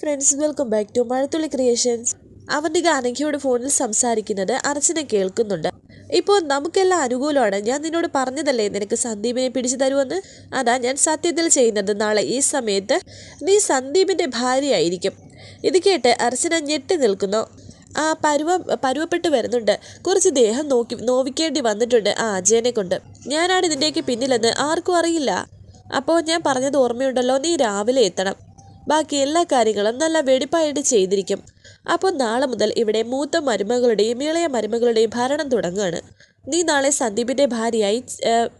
Friends welcome back to Mazhathulli creations അവന്റെ അനഘയോട് ഫോണിൽ സംസാരിക്കുന്നത് അർച്ചന കേൾക്കുന്നുണ്ട്. ഇപ്പോൾ നമുക്കെല്ലാം അനുകൂലമാണ്. ഞാൻ നിന്നോട് പറഞ്ഞതല്ലേ നിനക്ക് സന്ദീപിനെ പിടിച്ചു തരുമെന്ന്? അതാ ഞാൻ സത്യത്തിൽ ചെയ്യുന്നത്. നാളെ ഈ സമയത്ത് നീ സന്ദീപിന്റെ ഭാര്യയായിരിക്കും. ഇത് കേട്ട് അർച്ചന ഞെട്ടി നിൽക്കുന്നു. ആ പരുവ പരുവപ്പെട്ട് വരുന്നുണ്ട്. കുറച്ച് ദേഹം നോക്കി നോവിക്കേണ്ടി വന്നിട്ടുണ്ട് ആ അജയനെ കൊണ്ട്. ഞാനാണ് ഇതിന്റെയൊക്കെ പിന്നിലെന്ന് ആർക്കും അറിയില്ല. അപ്പോൾ ഞാൻ പറഞ്ഞത് ഓർമ്മയുണ്ടല്ലോ. നീ രാവിലെ എത്തണം. ബാക്കി എല്ലാ കാര്യങ്ങളും നല്ല വെടിപ്പായിട്ട് ചെയ്തിരിക്കും. അപ്പോൾ നാളെ മുതൽ ഇവിടെ മൂത്ത മരുമകളുടെയും ഇളയ മരുമകളുടെയും ഭരണം തുടങ്ങുകയാണ്. നീ നാളെ സന്ദീപിന്റെ ഭാര്യയായി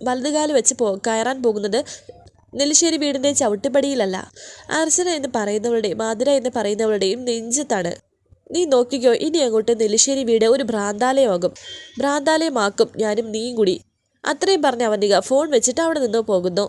വലതുകാൽ വെച്ച് പോ കയറാൻ പോകുന്നത് നെല്ലിശ്ശേരി വീടിന്റെ ചവിട്ടുപടിയിലല്ല. അർച്ചന എന്ന് പറയുന്നവളുടെയും മാധുര എന്ന് പറയുന്നവളുടെയും നെഞ്ചത്താണ്. നീ നോക്കിക്കോ ഇനി അങ്ങോട്ട് നെല്ലിശ്ശേരി വീട് ഒരു ഭ്രാന്താലയമാകും. ഭ്രാന്താലയമാക്കും ഞാനും നീയും കൂടി. അത്രയും പറഞ്ഞ അവന്റെ ഫോൺ വെച്ചിട്ട് അവിടെ നിന്നോ പോകുന്നു.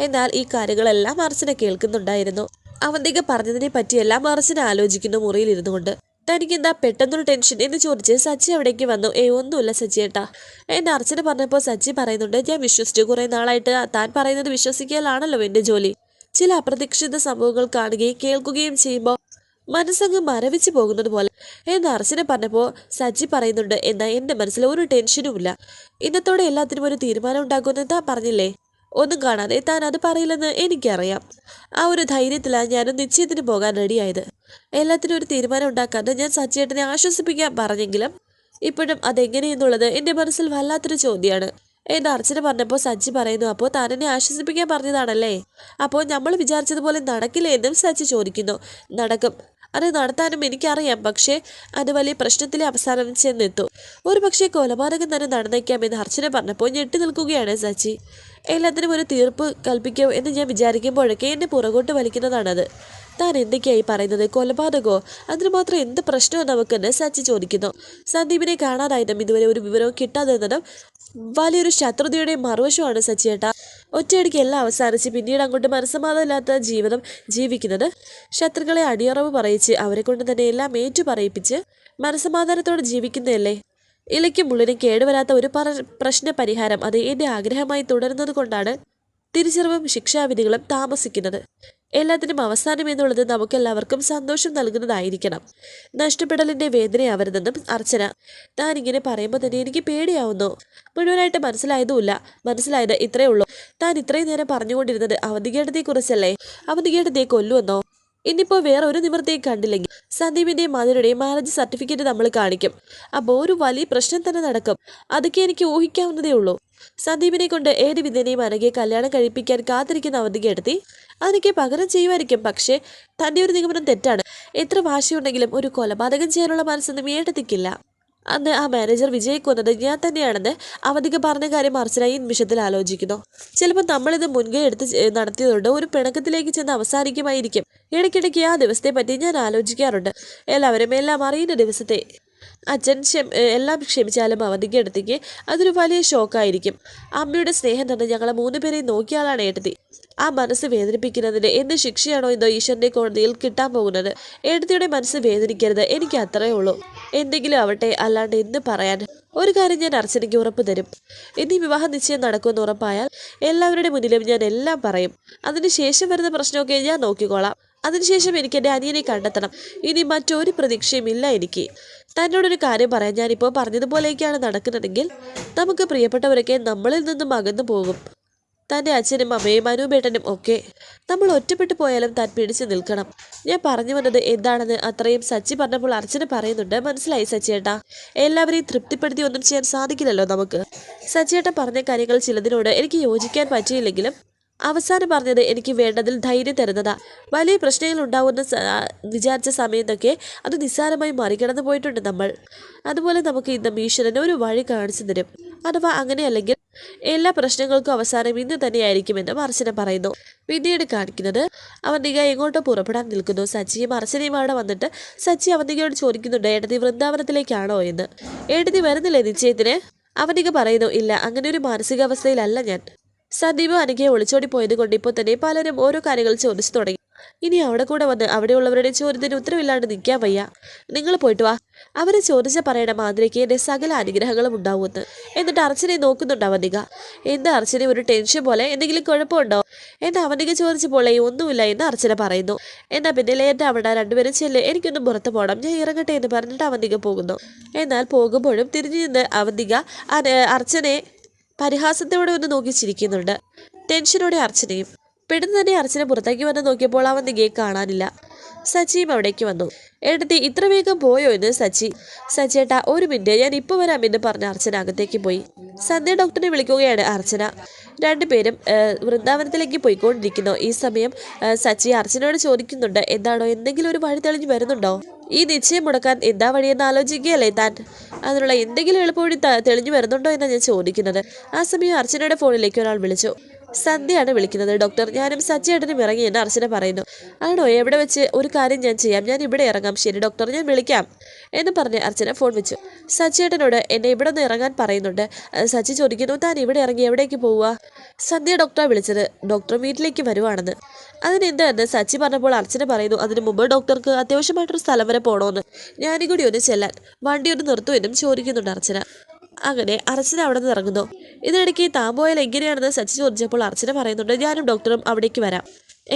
എന്നാൽ ഈ കാര്യങ്ങളെല്ലാം അർച്ചന കേൾക്കുന്നുണ്ടായിരുന്നു. അവന്തിക പറഞ്ഞതിനെ പറ്റിയെല്ലാം അർച്ചന ആലോചിക്കുന്നു മുറിയിലിരുന്നു കൊണ്ട് തനിക്കെന്താ പെട്ടെന്നൊരു ടെൻഷൻ? എന്ന് ചോദിച്ച് സച്ചി അവിടേക്ക് വന്നു. ഏ ഒന്നുമില്ല സച്ചിയേട്ടാ എന്റെ അർച്ചന പറഞ്ഞപ്പോൾ സച്ചി പറയുന്നുണ്ട് ഞാൻ വിശ്വസിച്ചു. കുറേ നാളായിട്ട് താൻ പറയുന്നത് വിശ്വസിക്കലാണല്ലോ എന്റെ ജോലി. ചില അപ്രതീക്ഷിത സംഭവങ്ങൾ കാണുകയും കേൾക്കുകയും ചെയ്യുമ്പോൾ മനസ്സങ്ങ് മരവിച്ചു പോകുന്നത് പോലെ. എന്ന് അർച്ചന പറഞ്ഞപ്പോൾ സജ്ജി പറയുന്നുണ്ട് എന്നാൽ എന്റെ മനസ്സിൽ ഒരു ടെൻഷനുമില്ല. ഇന്നത്തോടെ എല്ലാത്തിനും ഒരു തീരുമാനം ഉണ്ടാക്കുമെന്ന് താ പറഞ്ഞില്ലേ? ഒന്നും കാണാതെ താൻ അത് പറയില്ലെന്ന് എനിക്കറിയാം. ആ ഒരു ധൈര്യത്തിലാണ് ഞാൻ നിശ്ചയത്തിന് പോകാൻ റെഡിയായത്. എല്ലാത്തിനും ഒരു തീരുമാനം ഉണ്ടാക്കാതെ ഞാൻ സച്ചേട്ടനെ ആശ്വസിപ്പിക്കാൻ പറഞ്ഞെങ്കിലും ഇപ്പോഴും അതെങ്ങനെയെന്നുള്ളത് എന്റെ മനസ്സിൽ വല്ലാത്തൊരു ചോദ്യമാണ് എന്ന് അർച്ചന പറഞ്ഞപ്പോൾ സച്ചി പറയുന്നു അപ്പോൾ താൻ എന്നെ ആശ്വസിപ്പിക്കാൻ പറഞ്ഞതാണല്ലേ? അപ്പോൾ നമ്മൾ വിചാരിച്ചതുപോലെ നടക്കില്ലേ? എന്നും സജ്ജി ചോദിക്കുന്നു. നടക്കും. അത് നടത്താനും എനിക്കറിയാം. പക്ഷേ അത് വലിയ പ്രശ്നത്തിലെ അവസാനം ചെന്നെത്തും. ഒരു പക്ഷേ കൊലപാതകം തന്നെ നടന്നേക്കാമെന്ന് അർച്ചന പറഞ്ഞപ്പോൾ ഞെട്ടി നിൽക്കുകയാണ് സച്ചി. എല്ലാത്തിനും ഒരു തീർപ്പ് കൽപ്പിക്കോ എന്ന് ഞാൻ വിചാരിക്കുമ്പോഴൊക്കെ എന്നെ പുറകോട്ട് വലിക്കുന്നതാണത്. താൻ എന്തൊക്കെയായി പറയുന്നത്? കൊലപാതകമോ അതിന് മാത്രം എന്ത് പ്രശ്നമോ നമുക്കെന്ന് സച്ചി ചോദിക്കുന്നു. സന്ദീപിനെ കാണാതായതും ഇതുവരെ ഒരു വിവരവും കിട്ടാതിരുന്നതും വലിയൊരു ശത്രുതയുടെ മറുവശമാണ് സച്ചിയേട്ട. ഒറ്റയടിക്ക് എല്ലാം അവസാനിച്ച് പിന്നീട് അങ്ങോട്ട് മനസ്സമാധമില്ലാത്ത ജീവിതം ജീവിക്കുന്നത് ശത്രുക്കളെ അടിയറവ് പറയിച്ച് അവരെ കൊണ്ട് തന്നെ എല്ലാം ഏറ്റു പറയിപ്പിച്ച് മനസ്സമാധാനത്തോടെ ജീവിക്കുന്നതല്ലേ? ഇലയ്ക്കും മുള്ളിനും കേടുവരാത്ത ഒരു പ്രശ്ന പരിഹാരം അത് എന്റെ ആഗ്രഹമായി തുടരുന്നത് കൊണ്ടാണ് തിരിച്ചറിവും ശിക്ഷാവിധികളും താമസിക്കുന്നത്. എല്ലാത്തിനും അവസാനം എന്നുള്ളത് നമുക്കെല്ലാവർക്കും സന്തോഷം നൽകുന്നതായിരിക്കണം. നഷ്ടപ്പെടലിന്റെ വേദനയാവരുതെന്നും അർച്ചന താൻ ഇങ്ങനെ പറയുമ്പോൾ തന്നെ എനിക്ക് പേടിയാവുന്നു. മുഴുവനായിട്ട് മനസ്സിലായതുമില്ല. മനസ്സിലായത് ഇത്രയേ ഉള്ളൂ. താൻ ഇത്രയും നേരം പറഞ്ഞുകൊണ്ടിരുന്നത് അവധികേട്ടത്തെക്കുറിച്ചല്ലേ അവധികേട്ടത്തെ കൊല്ലുമെന്നോ ഇനിയിപ്പോൾ വേറെ ഒരു നിവൃത്തിയും കണ്ടില്ലെങ്കിൽ സന്ദീപിന്റെയും മാധുരുടെയും മാരേജ് സർട്ടിഫിക്കറ്റ് നമ്മൾ കാണിക്കും. അപ്പോൾ ഒരു വലിയ പ്രശ്നം തന്നെ നടക്കും. അതൊക്കെ എനിക്ക് ഊഹിക്കാവുന്നതേ ഉള്ളൂ. സന്ദീപിനെ കൊണ്ട് ഏത് വിധേനയും അനഘയെ കല്യാണം കഴിപ്പിക്കാൻ കാത്തിരിക്കുന്ന അവധികേട്ടത്തി അനഘയെ പകരം ചെയ്യുമായിരിക്കും. പക്ഷേ തന്റെ ഒരു നിഗമനം തെറ്റാണ്. എത്ര വാശിയുണ്ടെങ്കിലും ഒരു കൊലപാതകം ചെയ്യാനുള്ള മനസ്സൊന്നും ഏട്ടത്തിക്കില്ല അന്ന് ആ മാനേജർ വിജയ് കൊന്നത് ഞാൻ തന്നെയാണെന്ന് അവധിക പറഞ്ഞ കാര്യം അർച്ചന ഈ നിമിഷത്തിൽ ആലോചിക്കുന്നു. ചിലപ്പോൾ നമ്മളിത് മുൻകൈ എടുത്ത് നടത്തിയതുകൊണ്ട് ഒരു പിണക്കത്തിലേക്ക് ചെന്ന് അവസാനിക്കുമായിരിക്കും. ഇടയ്ക്കിടയ്ക്ക് ആ ദിവസത്തെ പറ്റി ഞാൻ ആലോചിക്കാറുണ്ട്. എല്ലാവരും എല്ലാം അറിയുന്ന ദിവസത്തെ അച്ഛൻ ക്ഷമ എല്ലാം ക്ഷമിച്ചാലും അവധിക്ക് അടുത്തേക്ക് അതൊരു വലിയ ഷോക്കായിരിക്കും. അമ്മയുടെ സ്നേഹം തന്നെ ഞങ്ങളെ മൂന്ന് പേരെയും നോക്കിയാലാണ് ഏട്ടത്തി ആ മനസ്സ് വേദനിപ്പിക്കുന്നതിന് എന്ത് ശിക്ഷയാണോ ഇതോ ഈശ്വരന്റെ കോടതിയിൽ കിട്ടാൻ പോകുന്നത്? ഏട്ടത്തിയുടെ മനസ്സ് വേദനിക്കരുത്. എനിക്ക് അത്രയേ ഉള്ളൂ. എന്തെങ്കിലും ആവട്ടെ അല്ലാണ്ട് എന്ത് പറയാൻ? ഒരു കാര്യം ഞാൻ അർച്ചനയ്ക്ക് ഉറപ്പ് തരും. ഇനി വിവാഹ നിശ്ചയം നടക്കുമെന്ന് ഉറപ്പായാൽ എല്ലാവരുടെ മുന്നിലും ഞാൻ എല്ലാം പറയും. അതിനുശേഷം വരുന്ന പ്രശ്നമൊക്കെ ഞാൻ നോക്കിക്കോളാം. അതിനുശേഷം എനിക്ക് എന്റെ അനിയനെ കണ്ടെത്തണം. ഇനി മറ്റൊരു പ്രതീക്ഷയും ഇല്ല എനിക്ക്. തന്നോടൊരു കാര്യം പറയാം. ഞാനിപ്പോൾ പറഞ്ഞതുപോലെയൊക്കെയാണ് നടക്കുന്നതെങ്കിൽ നമുക്ക് പ്രിയപ്പെട്ടവരൊക്കെ നമ്മളിൽ നിന്നും അകന്നു പോകും. തന്റെ അച്ഛനും അമ്മയും അനുപേട്ടനും ഒക്കെ നമ്മൾ ഒറ്റപ്പെട്ടു പോയാലും താൻ പിടിച്ചു നിൽക്കണം. ഞാൻ പറഞ്ഞു വന്നത് എന്താണെന്ന് അത്രയും സച്ചി പറഞ്ഞപ്പോൾ അർച്ചന പറയുന്നുണ്ട്. മനസ്സിലായി സച്ചിയേട്ടാ. എല്ലാവരെയും തൃപ്തിപ്പെടുത്തി ഒന്നും ചെയ്യാൻ സാധിക്കില്ലല്ലോ നമുക്ക്. സച്ചിയേട്ട പറഞ്ഞ കാര്യങ്ങൾ ചിലതിനോട് എനിക്ക് യോജിക്കാൻ പറ്റിയില്ലെങ്കിലും അവസാനം പറഞ്ഞത് എനിക്ക് വേണ്ടതിൽ ധൈര്യം തരുന്നതാ. വലിയ പ്രശ്നങ്ങൾ ആ, വിചാരിച്ച സമയത്തൊക്കെ അത് നിസ്സാരമായി മറികടന്നു പോയിട്ടുണ്ട് നമ്മൾ. അതുപോലെ നമുക്ക് ഇന്ന് ഈശ്വരന് ഒരു വഴി കാണിച്ചു തരും. അഥവാ അങ്ങനെയല്ലെങ്കിൽ എല്ലാ പ്രശ്നങ്ങൾക്കും അവസാനം ഇന്ന് തന്നെയായിരിക്കുമെന്ന് അർച്ചന പറയുന്നു. പിന്നീട് കാണിക്കുന്നത് അവന്തിക എങ്ങോട്ടോ പുറപ്പെടാൻ നിൽക്കുന്നു. സച്ചിയും അർച്ചനയും അവിടെ വന്നിട്ട് സച്ചി അവന്തികയോട് ചോദിക്കുന്നുണ്ട് ഏട്ടതി വൃന്ദാവനത്തിലേക്കാണോ എന്ന്? ഏട്ടതി വരുന്നില്ലേ നിശ്ചയത്തിന്? അവനിക പറയുന്നു ഇല്ല അങ്ങനെ ഒരു മാനസികാവസ്ഥയിലല്ല ഞാൻ. സന്ദീപ് അനഘയെ ഒളിച്ചോടി പോയത് കൊണ്ട് ഇപ്പോൾ തന്നെ പലരും ഓരോ കാര്യങ്ങൾ ചോദിച്ചു തുടങ്ങി. ഇനി അവിടെ കൂടെ വന്ന് അവിടെയുള്ളവരുടെ ചോദ്യത്തിന് ഉത്തരവില്ലാണ്ട് നിൽക്കാൻ വയ്യ. നിങ്ങൾ പോയിട്ട് വാ. അവരെ ചോദിച്ച പറയണ മാതിരിക്ക് എന്റെ സകല അനുഗ്രഹങ്ങളും ഉണ്ടാവുമെന്ന്. എന്നിട്ട് അർച്ചനെ നോക്കുന്നുണ്ട് അവനിക എന്താ അർച്ചന ഒരു ടെൻഷൻ പോലെ? എന്തെങ്കിലും കുഴപ്പമുണ്ടോ? എന്നെ അവനിക ചോദിച്ചപ്പോൾ "ഏയ് ഒന്നുമില്ല എന്ന് അർച്ചന പറയുന്നു. എന്നാ പിന്നെ ലേറ്റ് അവിടെ രണ്ടുപേരും ചെല്ല്. എനിക്കൊന്നും പുറത്ത് പോകണം ഞാൻ ഇറങ്ങട്ടെ എന്ന് പറഞ്ഞിട്ട് അവന്തിക പോകുന്നു. എന്നാൽ പോകുമ്പോഴും തിരിഞ്ഞു നിന്ന് അവന്തിക അർച്ചനെ പരിഹാസത്തോടെ ഒന്ന് നോക്കി ചിരിക്കുന്നുണ്ട്. ടെൻഷനോടെ അർച്ചനയും പെട്ടെന്ന് തന്നെ അർച്ചന പുറത്തേക്ക് വന്ന് നോക്കിയപ്പോൾ അവൻ അവന്തികയെ കാണാനില്ല. സച്ചിയും അവിടേക്ക് വന്നു. എടുത്തി ഇത്ര വേഗം പോയോ എന്ന് സച്ചി സച്ചേട്ടാ ഒരു മിനിറ്റ്. ഞാൻ ഇപ്പോൾ വരാം എന്ന് പറഞ്ഞ് അർച്ചന അകത്തേക്ക് പോയി. സന്ധ്യ ഡോക്ടറെ വിളിക്കുകയാണ് അർച്ചന. രണ്ടുപേരും വൃന്ദാവനത്തിലേക്ക് പോയിക്കൊണ്ടിരിക്കുന്നു. ഈ സമയം സച്ചി അർച്ചനയോട് ചോദിക്കുന്നുണ്ട് എന്താണോ എന്തെങ്കിലും ഒരു വഴി തെളിഞ്ഞു വരുന്നുണ്ടോ? ഈ നിശ്ചയം മുടക്കാൻ എന്താ വഴിയെന്ന് ആലോചിക്കുകയല്ലേ താൻ? അതിനുള്ള എന്തെങ്കിലും എളുപ്പവഴി തെളിഞ്ഞു വരുന്നുണ്ടോ എന്നാണ് ഞാൻ ചോദിക്കുന്നത്. ആ സമയം അർച്ചനയുടെ ഫോണിലേക്ക് ഒരാൾ വിളിച്ചു. സന്ധ്യയാണ് വിളിക്കുന്നത്. ഡോക്ടർ ഞാനും സച്ചിയേട്ടനും ഇറങ്ങി എന്ന് അർച്ചന പറയുന്നു. ആണോ എവിടെ വെച്ച് ഒരു കാര്യം ഞാൻ ചെയ്യാം? ഞാൻ ഇവിടെ ഇറങ്ങാം. ശരി ഡോക്ടർ ഞാൻ വിളിക്കാം എന്ന് പറഞ്ഞ് അർച്ചന ഫോൺ വെച്ചു. സജ്ജേട്ടനോട് എന്നെ ഇവിടെ നിന്ന് ഇറങ്ങാൻ പറയുന്നുണ്ട്. സച്ചി ചോദിക്കുന്നു താൻ ഇവിടെ ഇറങ്ങി എവിടേക്ക് പോവുക? സന്ധ്യ ഡോക്ടറെ വിളിച്ചത്. ഡോക്ടർ വീട്ടിലേക്ക് വരുവാണെന്ന്. അതിനെന്താണെന്ന് സച്ചി പറഞ്ഞപ്പോൾ അർച്ചന പറയുന്നു അതിനു മുമ്പ് ഡോക്ടർക്ക് അത്യാവശ്യമായിട്ടൊരു സ്ഥലം വരെ പോകണമെന്ന് ഞാനും കൂടി ഒന്ന് ചെല്ലാൻ. വണ്ടി ഒന്ന് നിർത്തുമെന്നും ചോദിക്കുന്നുണ്ട് അർച്ചന. അങ്ങനെ അർച്ചന അവിടെ നിന്ന് ഇറങ്ങുന്നു. ഇതിനിടയ്ക്ക് താമ്പോയൽ എങ്ങനെയാണെന്ന് സച്ചി ചോദിച്ചപ്പോൾ അർച്ചന പറയുന്നുണ്ട് ഞാനും ഡോക്ടറും അവിടേക്ക് വരാം.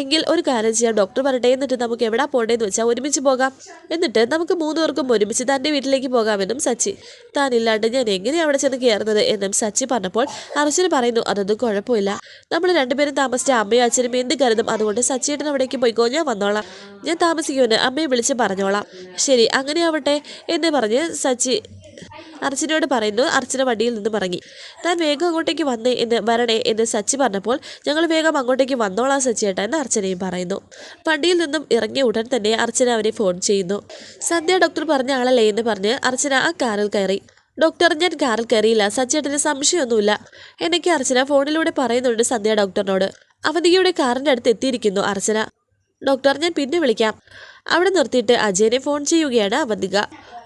എങ്കിൽ ഒരു കാര്യം ചെയ്യാം ഡോക്ടർ പറയട്ടെ എന്നിട്ട് നമുക്ക് എവിടെ പോകേണ്ടതെന്ന് വെച്ചാൽ ഒരുമിച്ച് പോകാം. എന്നിട്ട് നമുക്ക് മൂന്ന് പേർക്കും ഒരുമിച്ച് തന്റെ വീട്ടിലേക്ക് പോകാമെന്നും സച്ചി താനില്ലാണ്ട് ഞാൻ എങ്ങനെയാണ് അവിടെ ചെന്ന് കയറുന്നത്? എന്നും സച്ചി പറഞ്ഞപ്പോൾ അർച്ചന പറയുന്നു അതൊന്നും കുഴപ്പമില്ല. നമ്മൾ രണ്ടുപേരും താമസിച്ച അമ്മയും അച്ഛനും എന്ത് കരുതും? അതുകൊണ്ട് സച്ചിയേട്ടൻ അവിടേക്ക് പോയിക്കോ ഞാൻ വന്നോളാം. ഞാൻ താമസിക്കുമെന്ന് അമ്മയെ വിളിച്ച് പറഞ്ഞോളാം. ശരി അങ്ങനെ ആവട്ടെ എന്ന് പറഞ്ഞ് സച്ചി അർച്ചനയോട് പറയുന്നു അർച്ചന വണ്ടിയിൽ നിന്ന് മറങ്ങി താൻ വേഗം അങ്ങോട്ടേക്ക് വന്നേ എന്ന് വരണേ എന്ന് സച്ചി പറഞ്ഞപ്പോൾ ഞങ്ങൾ വേഗം അങ്ങോട്ടേക്ക് വന്നോളാം സച്ചിയേട്ട എന്ന് അർച്ചനയും പറയുന്നു. വണ്ടിയിൽ നിന്നും ഇറങ്ങിയ ഉടൻ തന്നെ അർച്ചന അവരെ ഫോൺ ചെയ്യുന്നു. സന്ധ്യ ഡോക്ടർ പറഞ്ഞ ആളല്ലേ എന്ന് പറഞ്ഞ് അർച്ചന ആ കാറിൽ കയറി. ഡോക്ടർ ഞാൻ കാറിൽ കയറിയില്ല. സച്ചേട്ടന് സംശയമൊന്നുമില്ല. എനിക്ക് അർച്ചന ഫോണിലൂടെ പറയുന്നുണ്ട് സന്ധ്യ ഡോക്ടറിനോട്. അവധിയുടെ കാറിന്റെ അടുത്ത് എത്തിയിരിക്കുന്നു അർച്ചന. ഡോക്ടർ ഞാൻ പിന്നെ വിളിക്കാം. അവിടെ നിർത്തിയിട്ട് അജയനെ ഫോൺ ചെയ്യുകയാണ് അവന്തിക.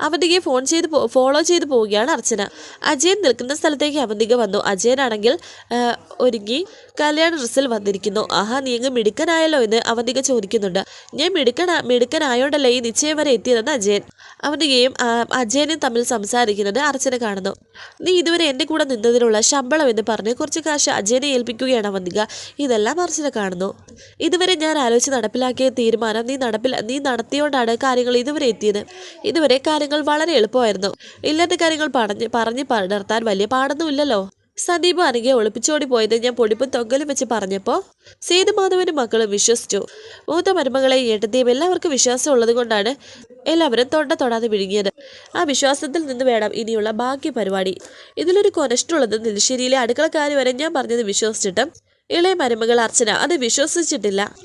അവന്തികയെ ഫോൺ ചെയ്ത് ഫോളോ ചെയ്ത് പോവുകയാണ് അർച്ചന. അജയൻ നിൽക്കുന്ന സ്ഥലത്തേക്ക് അവന്തിക വന്നു. അജയനാണെങ്കിൽ ഒരുങ്ങി കല്യാണ ഡ്രസ്സിൽ വന്നിരിക്കുന്നു. ആഹാ നീ അങ്ങ് മിടുക്കനായല്ലോ എന്ന് അവന്തിക ചോദിക്കുന്നുണ്ട്. ഞാൻ മിടുക്കന മിടുക്കനായോണ്ടല്ലേ ഈ നിശ്ചയം വരെ എത്തിയതെന്ന് അജയൻ. ആ, അജയനും തമ്മിൽ സംസാരിക്കുന്നത് അർച്ചന കാണുന്നു. നീ ഇതുവരെ എന്റെ കൂടെ നിന്നതിനുള്ള ശമ്പളം എന്ന് പറഞ്ഞ് കുറച്ച് കാശ് അജയനെ ഏൽപ്പിക്കുകയാണ് അവന്തിക ഇതെല്ലാം അർച്ചന കാണുന്നു. ഇതുവരെ ഞാൻ ആലോചിച്ച് നടപ്പിലാക്കിയ തീരുമാനം നീ നടപ്പിൽ നീ നടത്തിയോണ്ടാണ് കാര്യങ്ങൾ ഇതുവരെ എത്തിയത്. ഇതുവരെ കാര്യങ്ങൾ വളരെ എളുപ്പമായിരുന്നു. ഇല്ലാത്ത കാര്യങ്ങൾ പറഞ്ഞ് പറഞ്ഞ് പടർത്താൻ വലിയ പാടൊന്നുമില്ലല്ലോ. സന്ദീപ് അനഘയെ ഒളിപ്പിച്ചോടി പോയത് ഞാൻ പൊടിപ്പും തൊങ്കലും വെച്ച് പറഞ്ഞപ്പോൾ സേതുമാധവനും മക്കളും വിശ്വസിച്ചു. മൂത്ത മരുമകളെയും ഏട്ടത്തെയും എല്ലാവർക്കും വിശ്വാസം ഉള്ളത് കൊണ്ടാണ് എല്ലാവരും തൊണ്ട തൊടാതെ വിഴുങ്ങിയത്. ആ വിശ്വാസത്തിൽ നിന്ന് വേണം ഇനിയുള്ള ബാക്കി പരിപാടി. ഇതിലൊരു കൊനഷ്ടുള്ളത് നെല്ലിശ്ശേരിയിലെ അടുക്കളക്കാരി വരെ ഞാൻ പറഞ്ഞത് വിശ്വസിച്ചിട്ടും ഇളയ മരുമകൾ അർച്ചന അത് വിശ്വസിച്ചിട്ടില്ല.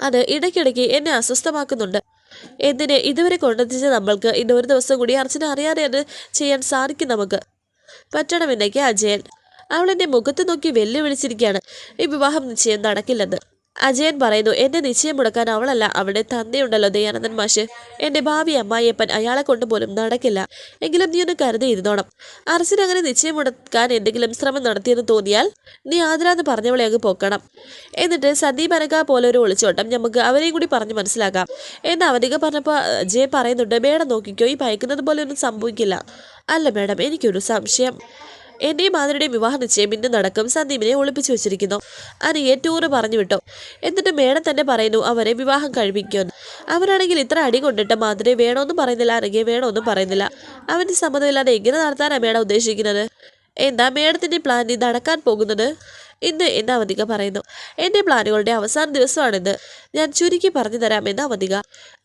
അത് ഇടയ്ക്കിടയ്ക്ക് എന്നെ അസ്വസ്ഥമാക്കുന്നുണ്ട്. എന്തിന് ഇതുവരെ കൊണ്ടെത്തിച്ച നമ്മൾക്ക് ഇന്ന് ഒരു ദിവസം കൂടി അർച്ചന അറിയാതെ അത് ചെയ്യാൻ സാധിക്കും നമുക്ക്. പറ്റണമെന്നൊക്കെ അജയൻ. അവൾ എന്റെ മുഖത്ത് നോക്കി വെല്ലുവിളിച്ചിരിക്കുകയാണ്. ഈ വിവാഹം നിശ്ചയം നടക്കില്ലെന്ന്. അജയൻ പറയുന്നു എന്നെ നിശ്ചയം മുടക്കാൻ അവളല്ല അവളുടെ തന്നെയുണ്ടല്ലോ ദയാനന്ദൻ മാഷ്. എന്റെ ഭാവി അമ്മായിയപ്പൻ അയാളെ കൊണ്ടുപോലും നടക്കില്ല. എങ്കിലും നീ ഒന്ന് കരുതി ഇരുന്നോണം. അങ്ങനെ നിശ്ചയം മുടക്കാൻ എന്തെങ്കിലും ശ്രമം നടത്തിയെന്ന് തോന്നിയാൽ നീ ആദരാന്ന് പറഞ്ഞവളെ അങ്ങ് പൊക്കണം. എന്നിട്ട് സന്ദീപ് അനക പോലെ ഒരു ഒളിച്ചോട്ടം നമുക്ക് അവരെയും കൂടി പറഞ്ഞ് മനസ്സിലാക്കാം. എന്ന് അവധിക പറഞ്ഞപ്പോൾ അജയൻ പറയുന്നുണ്ട് മേഡം നോക്കിക്കോ ഈ ഭയക്കുന്നത് പോലെ ഒന്നും സംഭവിക്കില്ല. അല്ല മേഡം എനിക്കൊരു സംശയം. എന്റെയും മാതിരിയുടെയും വിവാഹ നിശ്ചയം ഇന്ന് നടക്കും സന്ദീപിനെ ഒളിപ്പിച്ചു വെച്ചിരിക്കുന്നു. അനിയെ ടൂറ് പറഞ്ഞു വിട്ടു എന്നിട്ട് മേഡം തന്നെ പറയുന്നു അവരെ വിവാഹം കഴിപ്പിക്കുമെന്ന്. അവരാണെങ്കിൽ ഇത്ര അടി കൊണ്ടിട്ട് മാതിരി വേണമെന്നും പറയുന്നില്ല അനഘയെ വേണമെന്നും പറയുന്നില്ല. അവന്റെ സമ്മതമില്ലാതെ എങ്ങനെ നടത്താനാണ് മേഡം ഉദ്ദേശിക്കുന്നത്? എന്താ മേഡത്തിന്റെ പ്ലാൻ ഇത് നടക്കാൻ പോകുന്നത്? ഇന്ന് എന്ന് അവധിക പറയുന്നു. എന്റെ പ്ലാനുകളുടെ അവസാന ദിവസമാണിത് ഞാൻ ചുരുക്കി പറഞ്ഞു തരാമെന്ന് അവധിക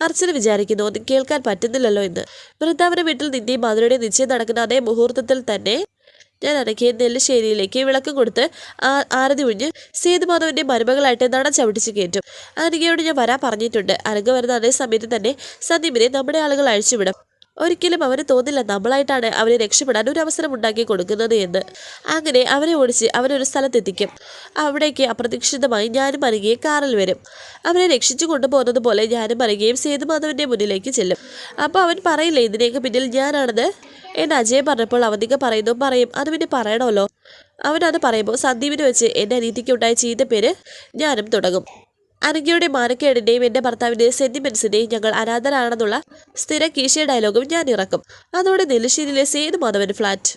അർച്ചന വിചാരിക്കുന്നു. കേൾക്കാൻ പറ്റുന്നില്ലല്ലോ എന്ന് വൃന്ദാവന വീട്ടിൽ നിന്റെയും മധുരയുടെ നിശ്ചയം നടക്കുന്ന അതേ മുഹൂർത്തത്തിൽ തന്നെ ഞാൻ അനക്കെ നെല്ലിശ്ശേരിയിലേക്ക് വിളക്ക് കൊടുത്ത് ആരതി ഒഴിഞ്ഞ് സേതുമാധവന്റെ മരുമകളായിട്ട് നട ചവിട്ടിച്ച് കയറ്റും. അനഘയോട് ഞാൻ വരാൻ പറഞ്ഞിട്ടുണ്ട്. അനഘ വരുന്ന അതേ സമയത്ത് തന്നെ സന്ദീപിനെ നമ്മുടെ ആളുകൾ അഴിച്ചുവിടും. ഒരിക്കലും അവന് തോന്നില്ല നമ്മളായിട്ടാണ് അവരെ രക്ഷപ്പെടാൻ ഒരു അവസരം ഉണ്ടാക്കി കൊടുക്കുന്നത് എന്ന്. അങ്ങനെ അവരെ ഓടിച്ച് അവരൊരു സ്ഥലത്തെത്തിക്കും. അവിടേക്ക് അപ്രതീക്ഷിതമായി ഞാനും അനഘയെ കാറിൽ വരും. അവരെ രക്ഷിച്ചു കൊണ്ടുപോകുന്നത് പോലെ ഞാനും അനഘയും സേതുമാധവന്റെ മുന്നിലേക്ക് ചെല്ലും. അപ്പോൾ അവൻ പറയില്ലേ ഇതിനേക്ക് പിന്നിൽ ഞാനാണത് എന്ന് അജയ് പറഞ്ഞപ്പോൾ അവധിക പറയുന്നു പറയും. അത് പിന്നെ പറയണമല്ലോ. അവനത് പറയുമ്പോൾ സന്ദീപിനെ വെച്ച് എന്റെ അനീതിക്കുണ്ടായ ചീത്ത പേര് ഞാനും തുടങ്ങും. അനഘയുടെ മാനക്കേടിന്റെയും എന്റെ ഭർത്താവിന്റെയും സെന്റിമെന്റ്സിന്റെയും ഞങ്ങൾ അനാഥരാണെന്നുള്ള സ്ഥിര കീശ ഡയലോഗും ഞാൻ ഇറക്കും. അതോടെ നെല്ലിശ്ശേരിയിലെ സേതു മാധവൻ ഫ്ലാറ്റ്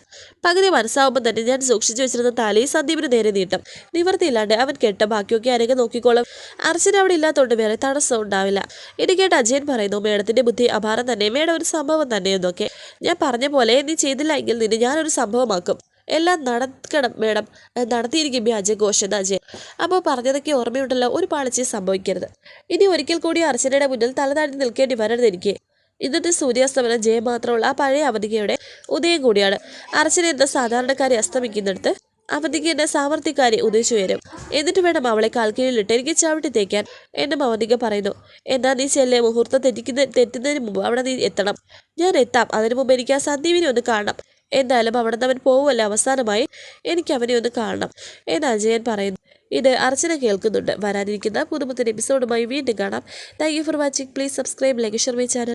പകുതി മനസ്സാവുമ്പോൾ തന്നെ ഞാൻ സൂക്ഷിച്ചു വെച്ചിരുന്ന താലി സന്ദീപിന് നേരെ നീട്ടും. നിവർത്തിയില്ലാണ്ട് അവൻ കെട്ട ബാക്കിയൊക്കെ അനഘ നോക്കിക്കോളും. അർച്ചന അവിടെ ഇല്ലാത്തതുകൊണ്ട് വേറെ തടസ്സം ഉണ്ടാവില്ല. ഇത് കേട്ട് അജയൻ പറയുന്നു മേഡത്തിന്റെ ബുദ്ധി അപാരം തന്നെ മേഡം ഒരു സംഭവം തന്നെ എന്നൊക്കെ. ഞാൻ പറഞ്ഞ പോലെ നീ ചെയ്തില്ല എങ്കിൽ നിന്നെ ഞാനൊരു സംഭവമാക്കും. എല്ലാം നടക്കണം മേഡം. നടത്തിയിരിക്കും വ്യാജ അജയ് ഘോഷ് എന്ന് അജയൻ അപ്പോൾ പറഞ്ഞതൊക്കെ ഓർമ്മയുണ്ടല്ലോ ഒരു പാളിച്ച് സംഭവിക്കരുത്. ഇനി ഒരിക്കൽ കൂടി അർച്ചനയുടെ മുന്നിൽ തലതാഴ്ത്തി നിൽക്കേണ്ടി വരരുത് എനിക്ക് ഇന്നത്തെ സൂര്യാസ്തമനം ജയം മാത്രമുള്ള ആ പഴയ അവധികയുടെ ഉദയം കൂടിയാണ്. അർച്ചന എന്ന സാധാരണക്കാരെ അസ്തമിക്കുന്നിടത്ത് അവന്തിക എന്നെ സാമർത്ഥ്യക്കാരി ഉദയിച്ചുയരും എന്നിട്ട് വേണം അവളെ കാൽക്കീഴിലിട്ട് എനിക്ക് ചവിട്ടി തേക്കാൻ എന്നും അവധിക പറയുന്നു. എന്നാ നീ ചെല്ലെ മുഹൂർത്തം തെറ്റിക്കുന്ന തെറ്റുന്നതിന് മുമ്പ് അവിടെ നീ എത്തണം. ഞാൻ എത്താം. അതിനു മുമ്പ് എനിക്ക് ആ സന്ദീപിനെ ഒന്ന് കാണണം. എന്തായാലും അവിടെ നിന്ന് അവൻ പോകുമല്ലോ അവസാനമായി എനിക്ക് അവനെ ഒന്ന് കാണണം എന്ന് അജയൻ പറയുന്നു. ഇത് അർച്ചന കേൾക്കുന്നുണ്ട്. വരാനിരിക്കുന്ന പുതുമുത്തൻ എപ്പിസോഡുമായി വീണ്ടും കാണാം. Thank you for watching please subscribe like share my channel